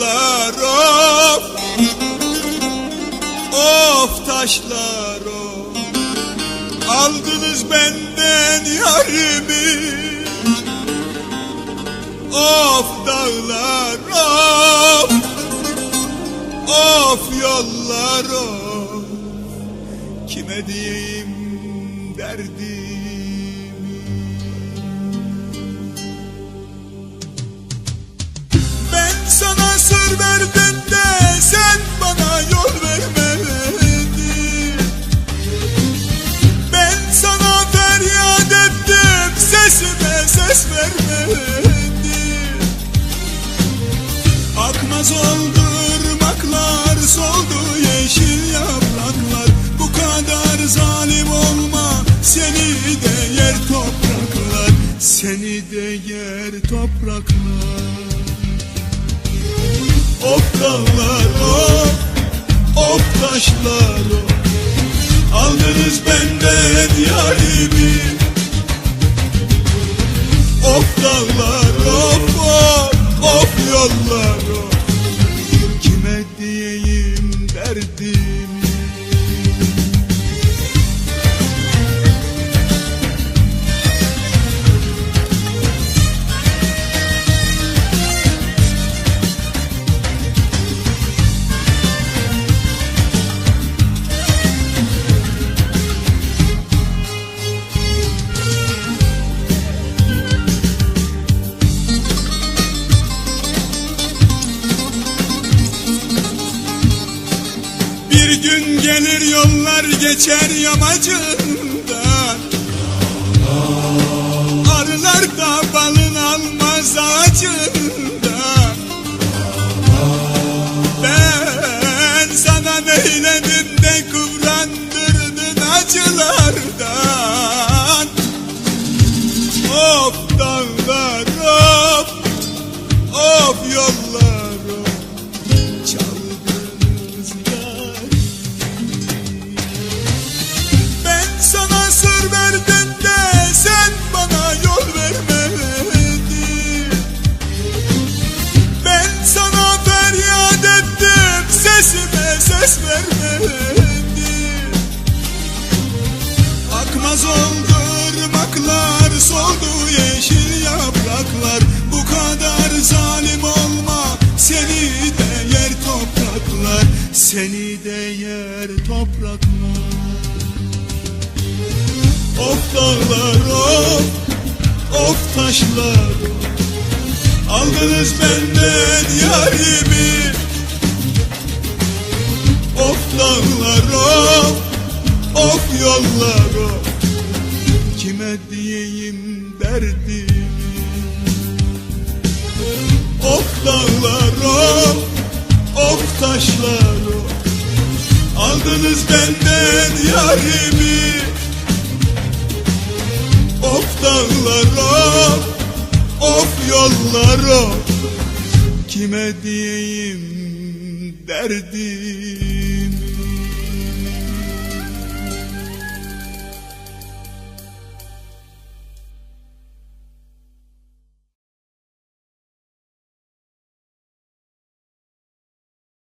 dağlar of. Of taşlar of. Aldınız benden yarimi. Of dağlar of. Of yollar of. Kime diyeyim derdim? Akmaz oldu soldu yeşil yapraklar. Bu kadar zalim olma seni de yer topraklar. Seni de yer topraklar. Of dağlar of Of taşlar of. Aldınız benden yarimi dağlar of of Of yollar of. Kime diyeyim derdimi Bir gün gelir yollar geçer yamacından Arılar da balın almaz ağacından. Ben sana neyledim de kıvrandırdın acılardan ses vermedin Akmaz oldu ırmaklar soldu yeşil yapraklar. Bu kadar zalim olma seni de yer topraklar. Seni de yer topraklar. Of dağlar of Of taşlar. Aldınız benden yarimi Of dağlar of Of yollar of Kime diyeyim derdimi? Of dağlar of Of taşlar of Aldınız benden yarimi. Of dağlar of Of yollar of Kime diyeyim derdimi